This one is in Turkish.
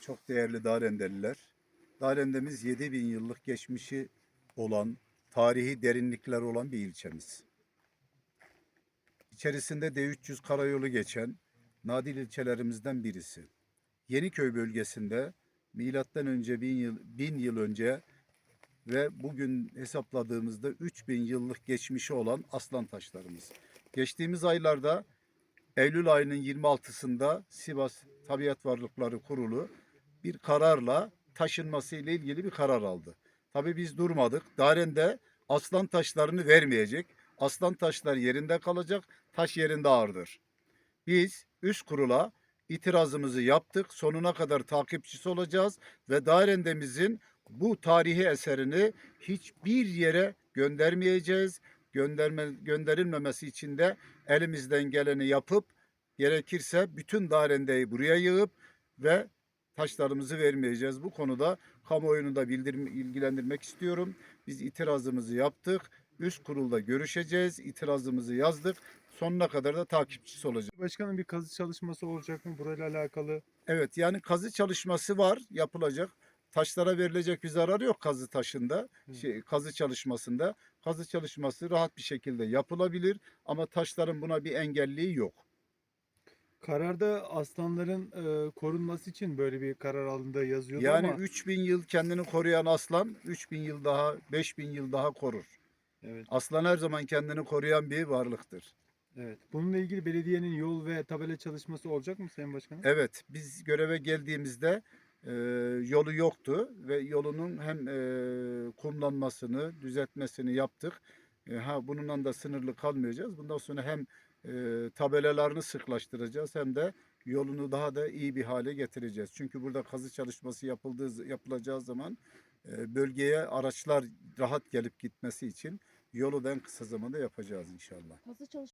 çok değerli Darendeliler. Darendemiz 7000 yıllık geçmişi olan, tarihi derinlikler olan bir ilçemiz. İçerisinde D300 karayolu geçen nadir ilçelerimizden birisi. Yeniköy bölgesinde milattan önce 1000 yıl, 1000 yıl önce ve bugün hesapladığımızda 3000 yıllık geçmişi olan aslan taşlarımız. Geçtiğimiz aylarda Eylül ayının 26'sında Sivas Tabiat Varlıkları Kurulu bir kararla taşınması ile ilgili bir karar aldı. Tabii biz durmadık. Daren'de aslan taşlarını vermeyecek. Aslan taşlar yerinde kalacak. Taş yerinde ağırdır. Biz üst kurula itirazımızı yaptık. Sonuna kadar takipçisi olacağız ve Darendemizin bu tarihi eserini hiçbir yere göndermeyeceğiz. Gönderme, gönderilmemesi için de elimizden geleni yapıp gerekirse bütün Darende'yi buraya yığıp ve taşlarımızı vermeyeceğiz. Bu konuda kamuoyunu da bildirme, ilgilendirmek istiyorum. Biz itirazımızı yaptık. Üst kurulda görüşeceğiz. İtirazımızı yazdık. Sonuna kadar da takipçisi olacağız. Başkanım bir kazı çalışması olacak mı burayla alakalı? Evet yani kazı çalışması var yapılacak. Taşlara verilecek bir zarar yok kazı taşında, Hı. şey, kazı çalışmasında. Kazı çalışması rahat bir şekilde yapılabilir ama taşların buna bir engelliği yok. Kararda aslanların e, korunması için böyle bir karar alındığı yazıyordu Yani ama 3000 yıl kendini koruyan aslan 3000 yıl daha 5000 yıl daha korur. evet Aslan her zaman kendini koruyan bir varlıktır. evet. Bununla ilgili belediyenin yol ve tabela çalışması olacak mı Sayın Başkanım? Evet biz göreve geldiğimizde e, yolu yoktu ve yolunun hem e, kumlanmasını, düzeltmesini yaptık. E, ha bununla da sınırlı kalmayacağız. Bundan sonra hem e, tabelalarını sıklaştıracağız hem de yolunu daha da iyi bir hale getireceğiz. Çünkü burada kazı çalışması yapıldığı yapılacağı zaman e, bölgeye araçlar rahat gelip gitmesi için yolu da en kısa zamanda yapacağız inşallah. Kazı çalış